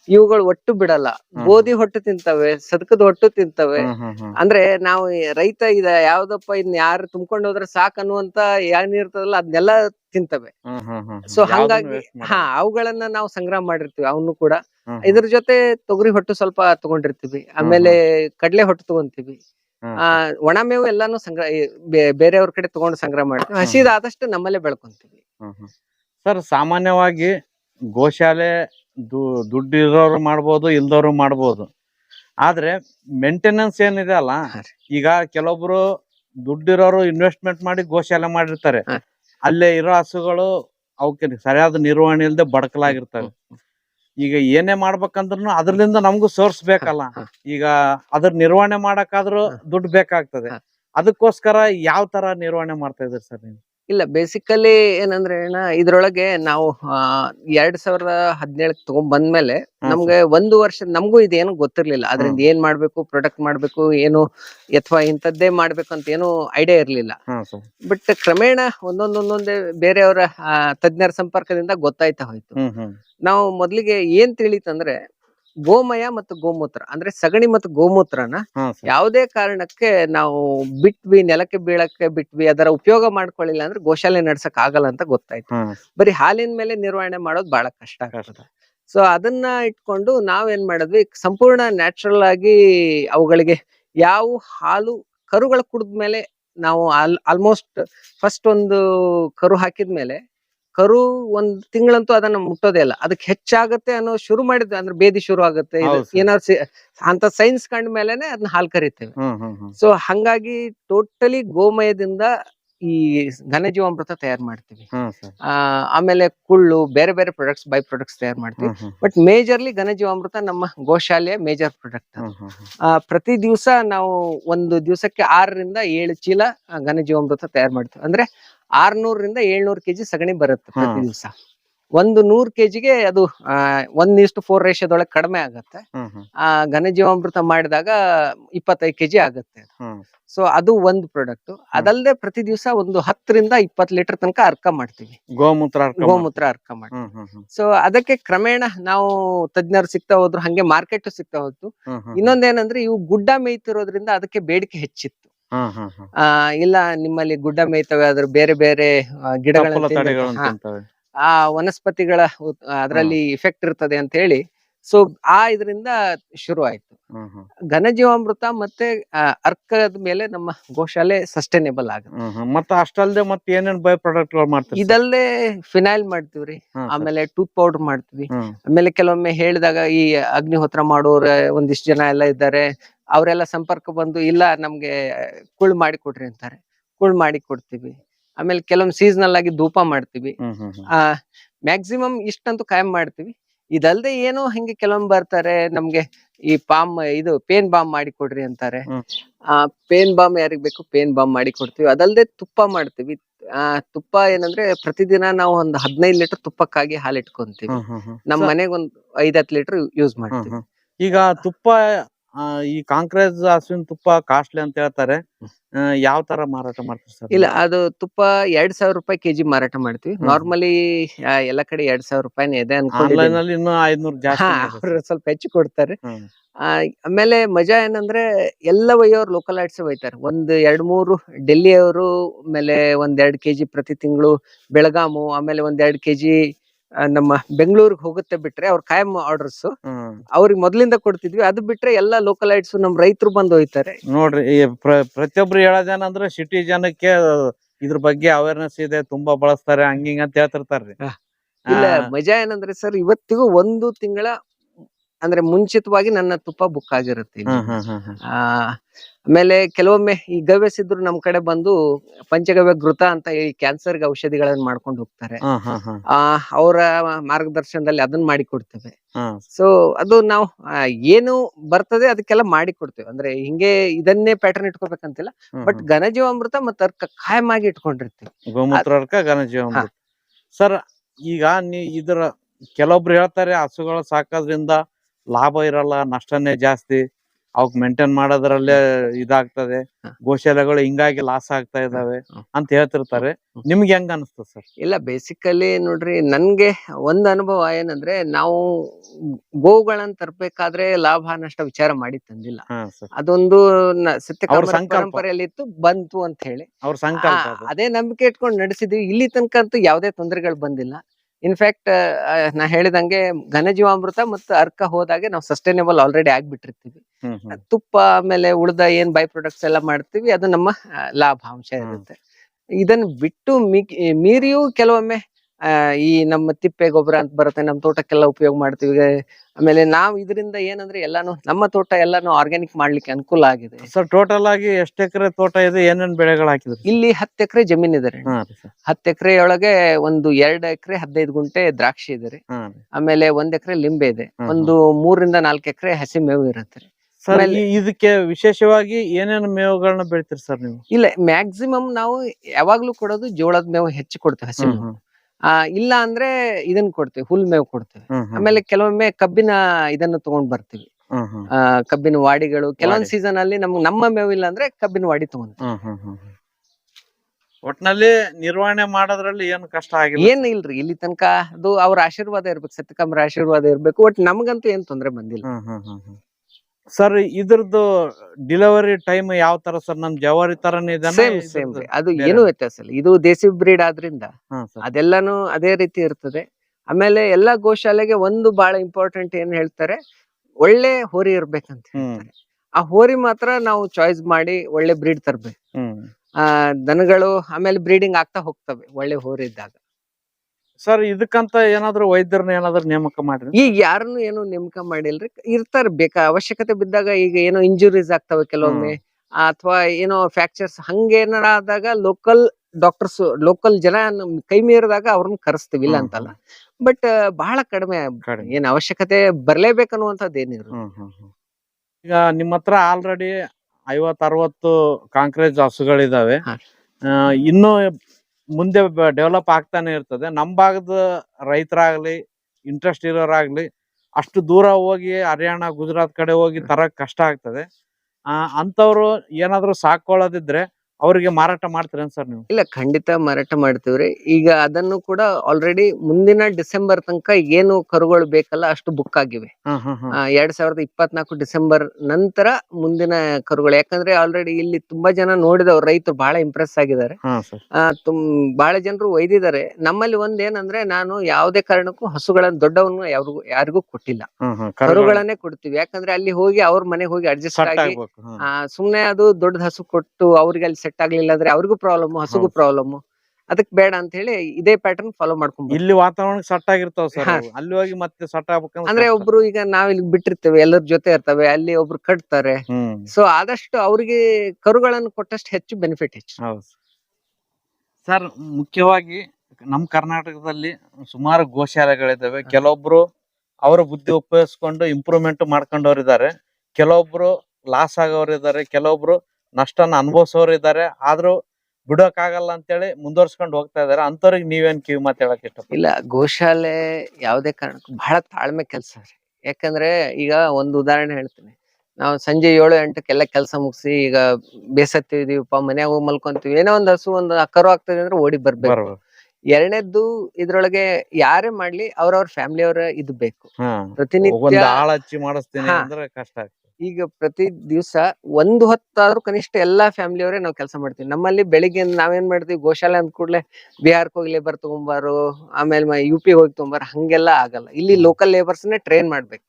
ಇವುಗಳು ಒಟ್ಟು ಬಿಡಲ್ಲ. ಗೋಧಿ ಹೊಟ್ಟು ತಿಂತವೆ ಸದಕದ ಹೊಟ್ಟು ತಿಂತವೆ. ಅಂದ್ರೆ ನಾವು ರೈತ ಇದ ಯಾವ್ದಪ್ಪ ಇನ್ ಯಾರು ತುಂಬಕೊಂಡ್ ಹೋದ್ರೆ ಸಾಕ್ ಅನ್ನುವಂತ ಏನಿರ್ತದಲ್ಲ ಅದನ್ನೆಲ್ಲ ತಿಂತವೆ. ಸೊ ಹಂಗಾಗಿ ಹಾ ಅವುಗಳನ್ನ ನಾವು ಸಂಗ್ರಹ ಮಾಡಿರ್ತೀವಿ ಅವನು ಕೂಡ. ಇದ್ರ ಜೊತೆ ತೊಗರಿ ಹೊಟ್ಟು ಸ್ವಲ್ಪ ತಗೊಂಡಿರ್ತೀವಿ ಆಮೇಲೆ ಕಡಲೆ ಹೊಟ್ಟು ತಗೊಂತೀವಿ. ಆ ಒಣ ಮೇವು ಎಲ್ಲಾನು ಸಂಗ್ರಹ ಬೇರೆಯವ್ರ ಕಡೆ ತಗೊಂಡು ಸಂಗ್ರಹ ಮಾಡ್ತೀವಿ. ಹಸಿದಾದಷ್ಟು ನಮ್ಮಲ್ಲೇ ಬೆಳ್ಕೊಂತೀವಿ. ಸರ್ ಸಾಮಾನ್ಯವಾಗಿ ಗೋಶಾಲೆ ದುಡ್ಡು ಇರೋರು ಮಾಡ್ಬೋದು ಇಲ್ದವ್ರು ಮಾಡ್ಬೋದು. ಆದ್ರೆ ಮೇಂಟೆನೆನ್ಸ್ ಏನಿದೆ ಅಲ್ಲ. ಈಗ ಕೆಲವೊಬ್ರು ದುಡ್ಡಿರೋರು ಇನ್ವೆಸ್ಟ್ಮೆಂಟ್ ಮಾಡಿ ಗೋಶಾಲೆ ಮಾಡಿರ್ತಾರೆ. ಅಲ್ಲೇ ಇರೋ ಹಸುಗಳು ಅವಕ್ಕೆ ಸರಿಯಾದ ನಿರ್ವಹಣೆ ಇಲ್ಲದೆ ಬಡಕಲಾಗಿರ್ತವೆ. ಈಗ ಏನೇ ಮಾಡ್ಬೇಕಂದ್ರೂ ಅದ್ರಲಿಂದ ನಮಗೂ ಸೋರ್ಸ್ ಬೇಕಲ್ಲ. ಈಗ ಅದ್ರ ನಿರ್ವಹಣೆ ಮಾಡಕ್ಕಾದ್ರೂ. ದುಡ್ಡು ಬೇಕಾಗ್ತದೆ. ಅದಕ್ಕೋಸ್ಕರ ಯಾವ ತರ ನಿರ್ವಹಣೆ ಮಾಡ್ತಾ ಇದ್ರಿ ಸರ್ ನೀವು? ಇಲ್ಲ ಬೇಸಿಕಲಿ ಏನಂದ್ರೆ ಅಣ್ಣ ಇದ್ರೊಳಗೆ ನಾವು ಆ, ಎರಡ್ ಸಾವಿರದ ಹದಿನೇಳಕ್ ತಗೊಂಡ್ ಬಂದ್ಮೇಲೆ ಹಾ, ನಮ್ಗೆ ಒಂದು ವರ್ಷ ನಮಗೂ ಇದೇನು ಗೊತ್ತಿರ್ಲಿಲ್ಲ. ಅದ್ರಿಂದ ಏನ್ ಮಾಡ್ಬೇಕು ಪ್ರೊಡಕ್ಟ್ ಮಾಡ್ಬೇಕು ಏನು ಅಥವಾ ಇಂಥದ್ದೇ ಮಾಡ್ಬೇಕು ಅಂತ ಏನು ಐಡಿಯಾ ಇರ್ಲಿಲ್ಲ. ಹಾ ಸರ್ ಬಟ್ ಕ್ರಮೇಣ ಒಂದೊಂದೊಂದೊಂದೇ ಬೇರೆಯವರ ಆ, ತಜ್ಞರ ಸಂಪರ್ಕದಿಂದ ಗೊತ್ತಾಯ್ತಾ ಹೋಯ್ತು. ಹ್ಮ್ ಹ್ಮ್. ನಾವು ಮೊದ್ಲಿಗೆ ಏನ್ ತಿಳಿತಂದ್ರೆ ಗೋಮಯ ಮತ್ತು ಗೋಮೂತ್ರ. ಅಂದ್ರೆ ಸಗಣಿ ಮತ್ತು ಗೋಮೂತ್ರನ ಯಾವುದೇ ಕಾರಣಕ್ಕೆ ನಾವು ಬಿಟ್ವಿ ನೆಲಕ್ಕೆ ಬೀಳಕ್ಕೆ ಬಿಟ್ವಿ ಅದರ ಉಪಯೋಗ ಮಾಡ್ಕೊಳ್ಳಿಲ್ಲ ಅಂದ್ರೆ ಗೋಶಾಲೆ ನಡ್ಸಕ್ ಆಗಲ್ಲ ಅಂತ ಗೊತ್ತಾಯ್ತು. ಬರೀ ಹಾಲಿನ ಮೇಲೆ ನಿರ್ವಹಣೆ ಮಾಡೋದು ಬಹಳ ಕಷ್ಟ ಆಗ್ತದೆ. ಸೊ ಅದನ್ನ ಇಟ್ಕೊಂಡು ನಾವೇನ್ ಮಾಡಿದ್ವಿ ಸಂಪೂರ್ಣ ನ್ಯಾಚುರಲ್ ಆಗಿ ಅವುಗಳಿಗೆ ಯಾವ ಹಾಲು ಕರುಗಳು ಕುಡಿದ್ಮೇಲೆ ನಾವು ಆಲ್ ಆಲ್ಮೋಸ್ಟ್ ಫಸ್ಟ್ ಒಂದು ಕರು ಹಾಕಿದ್ಮೇಲೆ ಕರು ಒಂದ್ ತಿಂಗಳಂತೂ ಅದನ್ನ ಮುಟ್ಟೋದೇ ಇಲ್ಲ. ಅದಕ್ಕೆ ಹೆಚ್ಚಾಗತ್ತೆ ಅನ್ನೋ ಶುರು ಮಾಡಿದ್ವಿ ಅಂದ್ರೆ ಬೇದಿ ಶುರು ಆಗುತ್ತೆ. ಏನಾದ್ರು ಅಂತ ಸೈನ್ಸ್ ಕಂಡ ಮೇಲೆನೆ ಅದನ್ನ ಹಾಲ್ ಕರಿತೇವೆ. ಸೊ ಹಂಗಾಗಿ ಟೋಟಲಿ ಗೋಮಯದಿಂದ ಈ ಘನಜೀವಾಮೃತ ತಯಾರು ಮಾಡ್ತೀವಿ. ಆಮೇಲೆ ಕುಳ್ಳು ಬೇರೆ ಬೇರೆ ಪ್ರಾಡಕ್ಟ್ಸ್ ಬೈ ಪ್ರಾಡಕ್ಟ್ಸ್ ತಯಾರು ಮಾಡ್ತೀವಿ. ಬಟ್ ಮೇಜರ್ಲಿ ಘನಜೀವಾಮೃತ ನಮ್ಮ ಗೋಶಾಲೆಯ ಮೇಜರ್ ಪ್ರಾಡಕ್ಟ್ ಪ್ರತಿ ದಿವಸ ನಾವು ಒಂದು ದಿವಸಕ್ಕೆ ಆರರಿಂದ ಏಳು ಚೀಲ ಘನ ಜೀವಾಮೃತ ತಯಾರು ಮಾಡ್ತೀವಿ. ಅಂದ್ರೆ ಆರ್ನೂರರಿಂದ ಏಳ್ನೂರು ಕೆಜಿ ಸಗಣಿ ಬರುತ್ತೆ ಪ್ರತಿ. ದಿವಸ. ಒಂದು ನೂರ್ ಕೆಜಿಗೆ ಅದು ಒಂದ್ ಇಷ್ಟು ಫೋರ್ ರೇಷದೊಳಗೆ ಕಡಿಮೆ ಆಗತ್ತೆ. ಆ ಘನ ಆ ಘನಜೀವಾಮೃತ ಮಾಡಿದಾಗ ಇಪ್ಪತ್ತೈದು ಕೆಜಿ ಆಗುತ್ತೆ ಸೊ ಅದು ಒಂದು ಪ್ರಾಡಕ್ಟ್ ಅದಲ್ಲದೆ ಪ್ರತಿ ದಿವಸ ಒಂದು ಹತ್ತರಿಂದ ಇಪ್ಪತ್ತು ಲೀಟರ್ ತನಕ ಅರ್ಕ ಮಾಡ್ತೀವಿ. ಗೋಮೂತ್ರ. ಗೋಮೂತ್ರ ಅರ್ಕ ಮಾಡ್ತೀವಿ. ಸೊ ಅದಕ್ಕೆ ಕ್ರಮೇಣ ನಾವು ತಜ್ಞರು ಸಿಗ್ತಾ ಹೋದ್ರು ಹಂಗೆ ಮಾರ್ಕೆಟ್ ಸಿಗ್ತಾ ಹ್ಮ್. ಇನ್ನೊಂದೇನಂದ್ರೆ ಇವು ಗುಡ್ಡ ಮೇಯ್ತಿರೋದ್ರಿಂದ ಅದಕ್ಕೆ ಬೇಡಿಕೆ ಹೆಚ್ಚಿತ್ತು. ಆ ಇಲ್ಲ ನಿಮ್ಮಲ್ಲಿ ಗುಡ್ಡ ಮೇಯ್ತವೆ ಅದ್ರ ಬೇರೆ ಬೇರೆ ತಿಂತವೆ ಆ ವನಸ್ಪತಿಗಳ ಅದರಲ್ಲಿ ಇಫೆಕ್ಟ್ ಇರ್ತದೆ ಅಂತ ಹೇಳಿ ಸೊ ಆ ಇದರಿಂದ ಶುರು ಆಯ್ತು ಘನಜೀವಾಮೃತ ಮತ್ತೆ ಅರ್ಕದ ಮೇಲೆ ನಮ್ಮ ಗೋಶಾಲೆ ಸಸ್ಟೈನೇಬಲ್ ಆಗುತ್ತೆ. ಮತ್ತೆ ಅಷ್ಟಲ್ದೆ ಮತ್ತೆ ಏನೇನ್ ಬೈ ಪ್ರಾಡಕ್ಟ್ ಮಾಡ್ತೀವಿ ಇದಲ್ಲೇ ಫಿನೈಲ್ ಮಾಡ್ತೀವ್ರಿ ಆಮೇಲೆ ಟೂತ್ ಪೌಡರ್ ಮಾಡ್ತೀವಿ. ಆಮೇಲೆ ಕೆಲವೊಮ್ಮೆ ಹೇಳಿದಾಗ ಈ ಅಗ್ನಿಹೋತ್ರ ಮಾಡೋರು ಒಂದಿಷ್ಟು ಜನ ಎಲ್ಲ ಇದ್ದಾರೆ. ಅವರೆಲ್ಲ ಸಂಪರ್ಕ ಬಂದು ಇಲ್ಲ ನಮ್ಗೆ ಕುಳ್ ಮಾಡಿ ಕೊಡ್ರಿ ಅಂತಾರೆ. ಕುಳ್ ಮಾಡಿ ಕೊಡ್ತೀವಿ. ಆಮೇಲೆ ಕೆಲವೊಂದು ಸೀಸನಲ್ ಆಗಿ ಧೂಪ ಮಾಡ್ತೀವಿ. ಆ ಮ್ಯಾಕ್ಸಿಮಮ್ ಇಷ್ಟಂತೂ ಕಾಯಂ ಮಾಡ್ತೀವಿ. ಇದಲ್ದೆ ಏನೋ ಹಿಂಗೆ ಕೆಲವೊಮ್ಮೆ ಬರ್ತಾರೆ ನಮ್ಗೆ ಈ ಪಾಮ್ ಇದು ಪೇನ್ ಬಾಂಬ್ ಮಾಡಿ ಕೊಡ್ರಿ ಅಂತಾರೆ. ಆ ಪೇನ್ ಬಾಮ್ ಯಾರಿಗ್ ಬೇಕು ಪೇನ್ ಬಾಂಬ್ ಮಾಡಿ ಕೊಡ್ತೀವಿ. ಅದಲ್ದೆ ತುಪ್ಪ ಮಾಡ್ತೀವಿ. ಆ ತುಪ್ಪ ಏನಂದ್ರೆ ಪ್ರತಿದಿನ ನಾವು ಒಂದು ಹದಿನೈದು ಲೀಟರ್ ತುಪ್ಪಕ್ಕಾಗಿ ಹಾಲು ಇಟ್ಕೊಂತೀವಿ ನಮ್ ಮನೆಗೊಂದ್ ಮನೆಗ್ ಒಂದ್ ಐದ್ ಹತ್ತು ಲೀಟರ್ ಯೂಸ್ ಮಾಡ್ತೀವಿ. ಈಗ ತುಪ್ಪ ಈ ಕಾಂಕ್ರೇಜ್ ಹಸುವಿನ ತುಪ್ಪ ಕಾಸ್ಟ್ಲಿ ಅಂತ ಹೇಳ್ತಾರೆ. ಯಾವ ತರ ಮಾರಾಟ ಮಾಡ್ತಾರೆ ಸರ್? ಇಲ್ಲ ಅದು ತುಪ್ಪ ಎರಡ್ ಸಾವಿರ ರೂಪಾಯಿ ಕೆಜಿ ಮಾರಾಟ ಮಾಡ್ತೀವಿ. ನಾರ್ಮಲಿ ಎಲ್ಲ ಕಡೆ ಎರಡ್ ಸಾವಿರ ರೂಪಾಯಿನೇ ಇದೆ ಆನ್ಲೈನ್ ಅಲ್ಲಿ ಇನ್ನೂ ಐದ್ನೂರ್ ಜಾಸ್ತಿ ಸ್ವಲ್ಪ ಹೆಚ್ಚು ಕೊಡ್ತಾರೆ. ಆ, ಆಮೇಲೆ ಮಜಾ ಏನಂದ್ರೆ ಎಲ್ಲ ಒಯ್ಯೋರು ಲೋಕಲ್ ಆರ್ಟ್ಸ್ ಒಯ್ತಾರೆ. ಒಂದ್ ಎರಡ್ ಮೂರು ಡೆಲ್ಲಿಯವರು ಆಮೇಲೆ ಒಂದ್ ಎರಡ್ ಕೆಜಿ ಪ್ರತಿ ತಿಂಗಳು ಬೆಳಗಾಮು ಆಮೇಲೆ ಒಂದ್ ಎರಡ್ ಕೆಜಿ ನಮ್ಮ ಬೆಂಗಳೂರಿಗೆ ಹೋಗುತ್ತೆ ಬಿಟ್ರೆ ಅವ್ರ ಕಾಯಂ ಆರ್ಡರ್ಸ್ ಅವ್ರಿಗೆ ಮೊದ್ಲಿಂದ ಕೊಡ್ತಿದ್ವಿ. ಅದು ಬಿಟ್ರೆ ಎಲ್ಲಾ ಲೋಕಲ್ ಐಟ್ಸ್ ನಮ್ ರೈತರು ಬಂದು ಹೋಯ್ತಾರೆ. ನೋಡ್ರಿ ಈ ಪ್ರ- ಪ್ರತಿಯೊಬ್ರು ಹೇಳೋದೇನಂದ್ರೆ ಸಿಟಿ ಜನಕ್ಕೆ ಇದ್ರ ಬಗ್ಗೆ ಅವೇರ್ನೆಸ್ ಇದೆ ತುಂಬಾ ಬಳಸ್ತಾರೆ ಹಂಗಿಂಗ್ ಅಂತ ಹೇಳ್ತಿರ್ತಾರ್ರಿ. ಹಾ. ಇಲ್ಲ ಮಜಾ ಏನಂದ್ರೆ ಸರ್ ಇವತ್ತಿಗೂ ಒಂದು ತಿಂಗಳ ಅಂದ್ರೆ ಮುಂಚಿತವಾಗಿ ನನ್ನ ತುಪ್ಪ ಬುಕ್ ಆಗಿರುತ್ತೆ ಇಲ್ಲಿ. ಆ ಆಮೇಲೆ ಕೆಲವೊಮ್ಮೆ ಈ ಗವ್ಯಸಿದ್ರು ನಮ್ ಕಡೆ ಬಂದು ಪಂಚಗವ್ಯ ಘೃತ ಅಂತ ಈ ಕ್ಯಾನ್ಸರ್ಗೆ ಔಷಧಿಗಳನ್ನ ಮಾಡ್ಕೊಂಡು ಹೋಗ್ತಾರೆ. ಆ ಅವರ ಮಾರ್ಗದರ್ಶನದಲ್ಲಿ ಅದನ್ನ ಮಾಡಿ ಕೊಡ್ತೇವೆ ಹ್ಮ್. ಸೊ ಅದು ನಾವು ಆ, ಏನು ಬರ್ತದೆ ಅದಕ್ಕೆಲ್ಲ ಮಾಡಿ ಕೊಡ್ತೇವೆ ಅಂದ್ರೆ ಹಿಂಗೆ ಇದನ್ನೇ ಪ್ಯಾಟರ್ನ್ ಇಟ್ಕೋಬೇಕಂತಿಲ್ಲ. ಬಟ್ ಘನಜೀವಾಮೃತ ಮತ್ತೆ ಅದಕ್ಕೆ ಕಾಯಂ ಆಗಿ ಇಟ್ಕೊಂಡಿರ್ತೀವಿ ಗಣಜೀವ ಘನಜೀವಾಮೃತ. ಸರ್ ಈಗ ನೀ ಇದರ ಕೆಲವೊಬ್ರು ಹೇಳ್ತಾರೆ ಹಸುಗಳು ಸಾಕೋದ್ರಿಂದ ಲಾಭ ಇರಲ್ಲ ನಷ್ಟನೇ ಜಾಸ್ತಿ. ಅವಕ್ ಮೇಂಟೈನ್ ಮಾಡೋದ್ರಲ್ಲೇ ಇದಾಗ್ತದೆ. ಗೋಶಾಲೆಗಳು ಹಿಂಗಾಗಿ ಲಾಸ್ ಆಗ್ತಾ ಇದಾವೆ ಅಂತ ಹೇಳ್ತಿರ್ತಾರೆ. ನಿಮ್ಗೆ ಹೆಂಗ ಅನಿಸ್ತದೆ ಸರ್? ಇಲ್ಲ ಬೇಸಿಕಲಿ ನೋಡ್ರಿ ನನ್ಗೆ ಒಂದ್ ಅನುಭವ ಏನಂದ್ರೆ ನಾವು ಗೋವುಗಳನ್ನ ತರ್ಬೇಕಾದ್ರೆ ಲಾಭ ನಷ್ಟ ವಿಚಾರ ಮಾಡಿ ತಂದಿಲ್ಲ. ಅದೊಂದು ಸತ್ಯ. ಪರಂಪರೆಯಲ್ಲಿ ಇತ್ತು ಬಂತು ಅಂತ ಹೇಳಿ. ಅವ್ರ ಸಂಕಲ್ಪ ಅದೇ ನಂಬಿಕೆ ಇಟ್ಕೊಂಡು ನಡೆಸಿದ್ವಿ. ಇಲ್ಲಿ ತನಕ ಅಂತೂ ಯಾವ್ದೇ ತೊಂದರೆಗಳು ಬಂದಿಲ್ಲ. ಇನ್ಫ್ಯಾಕ್ಟ್ ನಾ ಹೇಳಿದಂಗೆ ಘನಜೀವಾಮೃತ ಮತ್ತು ಅರ್ಕ ಹೋದಾಗೆ ನಾವು ಸಸ್ಟೈನೇಬಲ್ ಆಲ್ರೆಡಿ ಆಗ್ಬಿಟ್ಟಿರ್ತೀವಿ. ತುಪ್ಪ ಆಮೇಲೆ ಉಳ್ದ ಏನ್ ಬೈ ಪ್ರಾಡಕ್ಟ್ಸ್ ಎಲ್ಲ ಮಾಡ್ತೀವಿ ಅದು ನಮ್ಮ ಲಾಭಾಂಶ. ಇರುತ್ತೆ. ಇದನ್ನ ಬಿಟ್ಟು ಮಿ- ಮೀರಿಯೂ ಕೆಲವೊಮ್ಮೆ ಆ, ಈ ನಮ್ಮ ತಿಪ್ಪೆ ಗೊಬ್ಬರ ಅಂತ ಬರುತ್ತೆ ನಮ್ಮ ತೋಟಕ್ಕೆಲ್ಲ ಉಪಯೋಗ ಮಾಡ್ತೀವಿ. ಆಮೇಲೆ ನಾವು ಇದರಿಂದ ಏನಂದ್ರೆ ಎಲ್ಲಾನು ನಮ್ಮ ತೋಟ ಎಲ್ಲಾನು ಆರ್ಗ್ಯಾನಿಕ್ ಮಾಡ್ಲಿಕ್ಕೆ ಅನುಕೂಲ ಆಗಿದೆ. ಸರ್ ಟೋಟಲ್ ಆಗಿ ಎಷ್ಟ್ ಎಕರೆ ತೋಟ ಇದೆ ಏನೇನ್ ಬೆಳೆಗಳು ಹಾಕಿದ್ರು? ಇಲ್ಲಿ ಹತ್ತು ಎಕರೆ ಜಮೀನ್ ಇದೆ ರೀ. ಹತ್ತು ಎಕರೆ ಒಳಗೆ ಒಂದು ಎರಡು ಎಕರೆ ಹದಿನೈದು ಗುಂಟೆ ದ್ರಾಕ್ಷಿ ಇದೆ ರೀ. ಆಮೇಲೆ ಒಂದ್ ಎಕರೆ ಲಿಂಬೆ ಇದೆ. ಒಂದು ಮೂರರಿಂದ ನಾಲ್ಕು ಎಕರೆ ಹಸಿ ಮೇವು ಇರುತ್ತೆ ರೀ. ಸರ್ ಇದಕ್ಕೆ ವಿಶೇಷವಾಗಿ ಏನೇನು ಮೇವುಗಳನ್ನ ಬೆಳಿತೀರಿ ಸರ್ ನೀವು? ಇಲ್ಲ ಮ್ಯಾಕ್ಸಿಮಮ್ ನಾವು ಯಾವಾಗ್ಲೂ ಕೊಡೋದು ಜೋಳದ ಮೇವು ಹೆಚ್ಚು ಕೊಡ್ತೇವೆ ಹಸಿ ಮೇವು. ಆ ಇಲ್ಲ ಅಂದ್ರೆ ಇದನ್ನ ಕೊಡ್ತೀವಿ ಹುಲ್ ಮೇವು ಕೊಡ್ತೇವೆ. ಆಮೇಲೆ ಕೆಲವೊಮ್ಮೆ ಕಬ್ಬಿನ ಇದನ್ನು ತಗೊಂಡ್ ಬರ್ತೀವಿ. ಆ ಕಬ್ಬಿನ ವಾಡಿಗಳು. ಕೆಲವೊಂದ್ ಸೀಸನ್ ಅಲ್ಲಿ ನಮ್ಗೆ ನಮ್ಮ ಮೇವು ಇಲ್ಲ ಅಂದ್ರೆ ಕಬ್ಬಿನ ವಾಡಿ ಹ್ಮ್. ಒಟ್ನಲ್ಲಿ ನಿರ್ವಹಣೆ ಮಾಡೋದ್ರಲ್ಲಿ ಏನು ಕಷ್ಟ ಆಗಿಲ್ಲ? ಏನ್ ಇಲ್ರಿ ಇಲ್ಲಿ ತನಕ ಅದು ಅವ್ರ ಆಶೀರ್ವಾದ ಇರ್ಬೇಕು ಸತ್ಯಕಾಮರ ಆಶೀರ್ವಾದ ಇರ್ಬೇಕು. ಒಟ್ ನಮಗಂತೂ ಏನ್ ತೊಂದ್ರೆ ಬಂದಿಲ್ಲ. ಸರ್ ಇದ್ರದ್ದು ಡಿಲಿವರಿ ಟೈಮ್ ಯಾವ ತರ ಸರ್? ನಮ್ ಜವಾರಿ ತರನೇ ಇದೆ ಸೇಮ್ ಸೇಮ್ ಅದು ಏನು ವ್ಯತ್ಯಾಸ ಇಲ್ಲ. ಇದು ದೇಸಿ ಬ್ರೀಡ್ ಆದ್ರಿಂದ ಅದೆಲ್ಲಾನು ಅದೇ ರೀತಿ ಇರ್ತದೆ. ಆಮೇಲೆ ಎಲ್ಲಾ ಗೋಶಾಲೆಗೆ ಒಂದು ಬಹಳ ಇಂಪಾರ್ಟೆಂಟ್ ಏನ್ ಹೇಳ್ತಾರೆ? ಒಳ್ಳೆ ಹೋರಿ ಇರ್ಬೇಕಂತ ಹೇಳ್ತಾರೆ. ಆ ಹೋರಿ ಮಾತ್ರ ನಾವು ಚಾಯ್ಸ್ ಮಾಡಿ ಒಳ್ಳೆ ಬ್ರೀಡ್ ತರ್ಬೇಕು. ಆ ದನಗಳು ಆಮೇಲೆ ಬ್ರೀಡಿಂಗ್ ಆಗ್ತಾ ಹೋಗ್ತವೆ ಒಳ್ಳೆ ಹೋರಿ ಇದ್ದಾಗ. ಸರ್ ಇದಕ್ಕಂತ ಏನಾದ್ರು ವೈದ್ಯರನ್ನ ಏನಾದ್ರು ನೇಮಕ ಮಾಡ್ರಿ. ಈಗ ಯಾರನ್ನು ಏನು ನೇಮಕ ಮಾಡಿಲ್ರಿ? ಇರ್ತಾರೆ ಬೇಕಾ ಅವಶ್ಯಕತೆ ಬಿದ್ದಾಗ ಈಗ ಏನೋ ಇಂಜುರೀಸ್ ಆಗ್ತವೆ ಕೆಲವೊಮ್ಮೆ. ಅಥವಾ ಏನೋ ಫ್ರಾಕ್ಚರ್ಸ್ ಹಂಗೇನಾರ ಆದಾಗ ಲೋಕಲ್ ಡಾಕ್ಟರ್ಸ್ ಲೋಕಲ್ ಜನ ನಮ್ ಕೈ ಮೀರಿದಾಗ ಅವ್ರನ್ನ ಕರೆಸ್ತೀವಿ ಇಲ್ಲ ಅಂತಲ್ಲ. ಬಟ್ ಬಹಳ ಕಡಿಮೆ. ಏನ್ ಅವಶ್ಯಕತೆ ಬರ್ಲೇಬೇಕನ್ನುವಂಥದ್ದು ಏನಿಲ್ಲ. ಈಗ ನಿಮ್ಮ ಹತ್ರ ಆಲ್ರೆಡಿ ಐವತ್ ಅರವತ್ತು ಕಾಂಕ್ರೀಟ್ ಹಸುಗಳಿದಾವೆ. ಇನ್ನು ಮುಂದೆ ಡೆವಲಪ್ ಆಗ್ತಾನೆ ಇರ್ತದೆ. ನಮ್ ಭಾಗದ ರೈತರಾಗ್ಲಿ ಇಂಟ್ರೆಸ್ಟ್ ಇರೋರಾಗ್ಲಿ, ಅಷ್ಟು ದೂರ ಹೋಗಿ ಹರಿಯಾಣ, ಗುಜರಾತ್ ಕಡೆ ಹೋಗಿ ತರಕ್ ಕಷ್ಟ ಆಗ್ತದೆ. ಆ ಏನಾದರೂ ಏನಾದ್ರು ಸಾಕೊಳ್ಳೋದಿದ್ರೆ ಅವರಿಗೆ ಮಾರಾಟ ಮಾಡ್ತೀರೇನ್ ಸರ್ ನೀವು? ಇಲ್ಲ ಖಂಡಿತ ಮಾರಾಟ ಮಾಡ್ತೀವ್ರಿ ಈಗ ಅದನ್ನು ಕೂಡ ಆಲ್ರೆಡಿ ಮುಂದಿನ ಡಿಸೆಂಬರ್ ತನಕ ಏನು ಕರುಗಳು ಬೇಕಲ್ಲ ಅಷ್ಟು ಬುಕ್ ಆಗಿವೆ. ಆ, ಎರಡ್ ಸಾವಿರದ ಇಪ್ಪತ್ನಾಲ್ಕು ಡಿಸೆಂಬರ್ ನಂತರ ಮುಂದಿನ ಕರುಗಳು. ಯಾಕಂದ್ರೆ ಆಲ್ರೆಡಿ ಇಲ್ಲಿ ತುಂಬಾ ಜನ ನೋಡಿದವ್ರು ರೈತರು ಬಹಳ ಇಂಪ್ರೆಸ್ ಆಗಿದ್ದಾರೆ. ಹಾ ಸರ್. ಆ, ಬಹಳ ಜನರು ಒಯ್ದಿದ್ದಾರೆ. ನಮ್ಮಲ್ಲಿ ಒಂದೇನಂದ್ರೆ ನಾನು ಯಾವುದೇ ಕಾರಣಕ್ಕೂ ಹಸುಗಳನ್ನ ದೊಡ್ಡವನ್ನ ಯಾರಿಗೂ ಯಾರಿಗೂ ಕೊಟ್ಟಿಲ್ಲ. ಕರುಗಳು ಕರುಗಳನ್ನೇ ಕೊಡ್ತೀವಿ. ಯಾಕಂದ್ರೆ ಅಲ್ಲಿ ಹೋಗಿ ಅವ್ರ ಮನೆಗೆ ಹೋಗಿ ಅಡ್ಜಸ್ಟ್ ಸೆಟ್ ಆಗಿ ಆಗ್ಬೇಕು. ಆ, ಸುಮ್ನೆ ಅದು ದೊಡ್ಡ ಹಸು ಕೊಟ್ಟು ಅವ್ರಿಗೆ ಅಲ್ಲಿ ಸೆಟ್ ಆಗ್ಲಿಲ್ಲ ಅಂದ್ರೆ ಅವ್ರಿಗೂ ಪ್ರಾಬ್ಲಮ್ ಹಸುಗೂ ಪ್ರಾಬ್ಲಮ್ ಅದಕ್ ಬೇಡ ಅಂತ ಹೇಳಿ ಇದೇ ಪ್ಯಾಟರ್ನ್ ಫಾಲೋ ಮಾಡ್ಕೊಂಡು ಇಲ್ಲಿ ವಾತಾವರಣ ಸಟ್ ಆಗಿರ್ತಾವ ಸರ್ ಹಾ. ಅಲ್ಲಿ ಹೋಗಿ ಮತ್ತೆ ಸಟ್ ಆಗ್ಬೇಕು ಅಂದ್ರೆ. ಒಬ್ರು ಈಗ ನಾವ್ ಇಲ್ಲಿ ಬಿಟ್ಟಿರ್ತೇವೆ ಎಲ್ಲರ ಜೊತೆ ಇರ್ತವೆ ಅಲ್ಲಿ ಒಬ್ರು ಕಟ್ತಾರೆ. ಹ್ಮ್. ಸೊ ಆದಷ್ಟು ಅವ್ರಿಗೆ ಕರುಗಳನ್ನು ಕೊಟ್ಟಷ್ಟು ಹೆಚ್ಚು ಬೆನಿಫಿಟ್ ಹೆಚ್ಚು. ಹೌದು ಸರ್ ಮುಖ್ಯವಾಗಿ ನಮ್ಮ ಕರ್ನಾಟಕದಲ್ಲಿ ಸುಮಾರು ಗೋಶಾಲೆಗಳಿದ್ದಾವೆ ಕೆಲವೊಬ್ರು ಅವರ ಬುದ್ಧಿ ಉಪಯೋಗಿಸ್ಕೊಂಡು ಇಂಪ್ರೂವ್ಮೆಂಟ್ ಮಾಡ್ಕೊಂಡವ್ರು ಇದ್ದಾರೆ ಕೆಲವೊಬ್ರು ಲಾಸ್ ಆಗೋರು ಇದ್ದಾರೆ ಕೆಲವೊಬ್ರು ನಷ್ಟನ ಅನುಭವಿಸೋರು ಇದ್ದಾರೆ ಆದ್ರೂ ಅಂತ ಅಂತೇಳಿ ಮುಂದುವರ್ಸ್ಕೊಂಡು ಹೋಗ್ತಾ ಇದಾರೆ ಅಂತವ್ರಿಗೆ ನೀವೇನ್ ಕಿವಿ ಮಾತು ಹೇಳಕ್ ಇಷ್ಟ ಇಲ್ಲ ಗೋಶಾಲೆ ಯಾವುದೇ ಕಾರಣಕ್ಕೂ ಬಹಳ ತಾಳ್ಮೆ ಕೆಲ್ಸ ರೀ. ಯಾಕಂದ್ರೆ ಈಗ ಒಂದು ಉದಾಹರಣೆ ಹೇಳ್ತೀನಿ. ನಾವು ಸಂಜೆ ಏಳು ಎಂಟಕ್ಕೆಲ್ಲ ಕೆಲಸ ಮುಗಿಸಿ ಈಗ ಬೇಸತ್ತಿದೀವಪ್ಪ ಮನ್ಯಾಗ ಹೋಗಿ ಮಲ್ಕೊಂತೀವಿ. ಏನೋ ಒಂದು ಹಸು ಒಂದು ಅಕ್ಕರು ಆಗ್ತದೆ ಅಂದ್ರೆ ಓಡಿ ಬರ್ಬೇಕು. ಎರಡನೇದ್ದು ಇದ್ರೊಳಗೆ ಯಾರೇ ಮಾಡ್ಲಿ ಅವ್ರವ್ರ ಫ್ಯಾಮಿಲಿ ಅವರ ಇದು ಬೇಕು. ಪ್ರತಿನಿತ್ಯ ಕಷ್ಟ ಈಗ ಪ್ರತಿ ದಿವಸ ಒಂದು ಹೊತ್ತಾದ್ರೂ ಕನಿಷ್ಠ ಎಲ್ಲಾ ಫ್ಯಾಮಿಲಿ ಅವರೇ ನಾವು ಕೆಲಸ ಮಾಡ್ತೀವಿ. ನಮ್ಮಲ್ಲಿ ಬೆಳಿಗ್ಗೆ ನಾವೇನ್ ಮಾಡ್ತೀವಿ ಗೋಶಾಲೆ ಅಂದ ಕೂಡಲೇ ಬಿಹಾರ್ಕ್ ಹೋಗಿ ಲೇಬರ್ ತಗೊಂಬಾರು ಆಮೇಲೆ ಯು ಪಿ ಹೋಗಿ ತಗೊಂಬಾರ ಹಂಗೆಲ್ಲ ಆಗಲ್ಲ. ಇಲ್ಲಿ ಲೋಕಲ್ ಲೇಬರ್ಸ್ನೇ ಟ್ರೈನ್ ಮಾಡ್ಬೇಕು.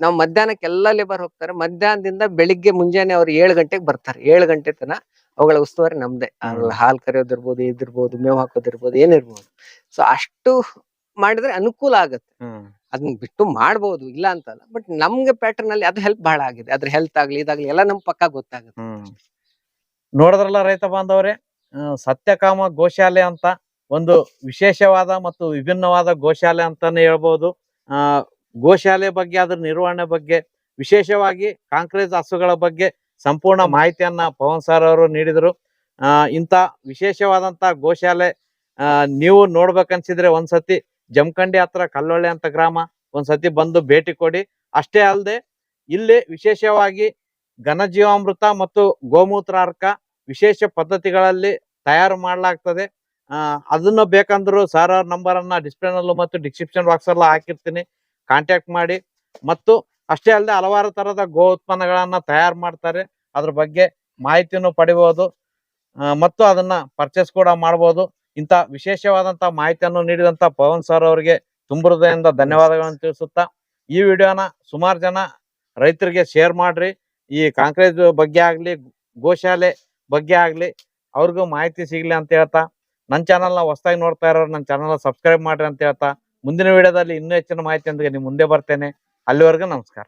ನಾವು ಮಧ್ಯಾಹ್ನಕ್ಕೆ ಎಲ್ಲ ಲೇಬರ್ ಹೋಗ್ತಾರೆ. ಮಧ್ಯಾಹ್ನದಿಂದ ಬೆಳಿಗ್ಗೆ ಮುಂಜಾನೆ ಅವ್ರು ಏಳು ಗಂಟೆಗೆ ಬರ್ತಾರೆ. ಏಳು ಗಂಟೆ ತನ ಅವುಗಳ ಉಸ್ತುವಾರಿ ನಮ್ದೇ. ಹಾಲು ಹಾಲ್ ಕರೆಯೋದಿರ್ಬೋದು ಇದಿರ್ಬೋದು ಮೇವ್ ಹಾಕೋದಿರ್ಬೋದು ಏನಿರ್ಬೋದು. ಸೊ ಅಷ್ಟು ಮಾಡಿದ್ರೆ ಅನುಕೂಲ ಆಗುತ್ತೆ. ಅದನ್ನ ಬಿಟ್ಟು ಮಾಡ್ಬೋದು ಇಲ್ಲ ಅಂತಲ್ಲ. ಬಟ್ ನಮ್ಗೆ ಪ್ಯಾಟರ್ನ್ ಅಲ್ಲಿ ಅದು ಹೆಲ್ಪ್ ಬಹಳ ಆಗಿದೆ. ಅದ್ರ ಹೆಲ್ತ್ ಆಗ್ಲಿ ಇದಾಗ್ಲಿ ಎಲ್ಲ ನಮ್ ಪಕ್ಕ ಗೊತ್ತಾಗುತ್ತೆ ನೋಡಿದ್ರಲ್ಲ ರೈತ ಬಾಂಧವರೇ ಸತ್ಯಕಾಮ ಗೋಶಾಲೆ ಅಂತ ಒಂದು ವಿಶೇಷವಾದ ಮತ್ತು ವಿಭಿನ್ನವಾದ ಗೋಶಾಲೆ ಅಂತಾನೆ ಹೇಳ್ಬೋದು. ಆ ಗೋಶಾಲೆ ಬಗ್ಗೆ ಅದ್ರ ನಿರ್ವಹಣೆ ಬಗ್ಗೆ ವಿಶೇಷವಾಗಿ ಕಾಂಕ್ರೀಟ್ ಹಸುಗಳ ಬಗ್ಗೆ ಸಂಪೂರ್ಣ ಮಾಹಿತಿಯನ್ನ ಪವನ್ ಸರ್ ಅವರು ನೀಡಿದರು. ಆ ಇಂಥ ವಿಶೇಷವಾದಂತ ಗೋಶಾಲೆ ಆ ನೀವು ನೋಡ್ಬೇಕನ್ಸಿದ್ರೆ ಒಂದ್ಸತಿ ಜಮಖಂಡಿ ಹತ್ರ ಕಲ್ಲೊಳ್ಳೆ ಅಂತ ಗ್ರಾಮ ಒಂದ್ಸತಿ ಬಂದು ಭೇಟಿ ಕೊಡಿ. ಅಷ್ಟೇ ಅಲ್ಲದೆ ಇಲ್ಲಿ ವಿಶೇಷವಾಗಿ ಘನಜೀವಾಮೃತ ಮತ್ತು ಗೋಮೂತ್ರಾರ್ಕ ವಿಶೇಷ ಪದ್ಧತಿಗಳಲ್ಲಿ ತಯಾರು ಮಾಡಲಾಗ್ತದೆ. ಅದನ್ನು ಬೇಕಂದ್ರು ಸರ್ ಅವ್ರ ನಂಬರ್ ಅನ್ನ ಡಿಸ್ಪ್ಲೇನಲ್ಲೂ ಮತ್ತು ಡಿಸ್ಕ್ರಿಪ್ಷನ್ ಬಾಕ್ಸ್ ಹಾಕಿರ್ತೀನಿ. ಕಾಂಟ್ಯಾಕ್ಟ್ ಮಾಡಿ. ಮತ್ತು ಅಷ್ಟೇ ಅಲ್ಲದೆ ಹಲವಾರು ತರದ ಗೋ ಉತ್ಪನ್ನಗಳನ್ನ ತಯಾರು ಮಾಡ್ತಾರೆ. ಅದ್ರ ಬಗ್ಗೆ ಮಾಹಿತಿನೂ ಪಡಿಬಹುದು ಮತ್ತು ಅದನ್ನ ಪರ್ಚೇಸ್ ಕೂಡ ಮಾಡಬಹುದು ಇಂಥ ವಿಶೇಷವಾದಂತ ಮಾಹಿತಿಯನ್ನು ನೀಡಿದಂತ ಪವನ್ ಸರ್ ಅವರಿಗೆ ತುಂಬ ಹೃದಯದಿಂದ ಧನ್ಯವಾದಗಳನ್ನು ತಿಳಿಸುತ್ತಾ ಈ ವಿಡಿಯೋನ ಸುಮಾರು ಜನ ರೈತರಿಗೆ ಶೇರ್ ಮಾಡ್ರಿ. ಈ ಕಾಂಕ್ರೀಟ್ ಬಗ್ಗೆ ಆಗ್ಲಿ, ಗೋಶಾಲೆ ಬಗ್ಗೆ ಆಗ್ಲಿ ಅವ್ರಿಗೂ ಮಾಹಿತಿ ಸಿಗ್ಲಿ ಅಂತ ಹೇಳ್ತಾ ನನ್ನ ಚಾನಲ್ನ ಹೊಸದಾಗಿ ನೋಡ್ತಾ ಇರೋರು ನನ್ನ ಚಾನಲ್ನ ಸಬ್ಸ್ಕ್ರೈಬ್ ಮಾಡ್ರಿ ಅಂತ ಹೇಳ್ತಾ, ಮುಂದಿನ ವಿಡಿಯೋದಲ್ಲಿ ಇನ್ನೂ ಹೆಚ್ಚಿನ ಮಾಹಿತಿಯೊಂದಿಗೆ ನಿಮ್ಮ ಮುಂದೆ ಬರ್ತೇನೆ. ಅಲ್ಲಿವರೆಗೂ ನಮಸ್ಕಾರ.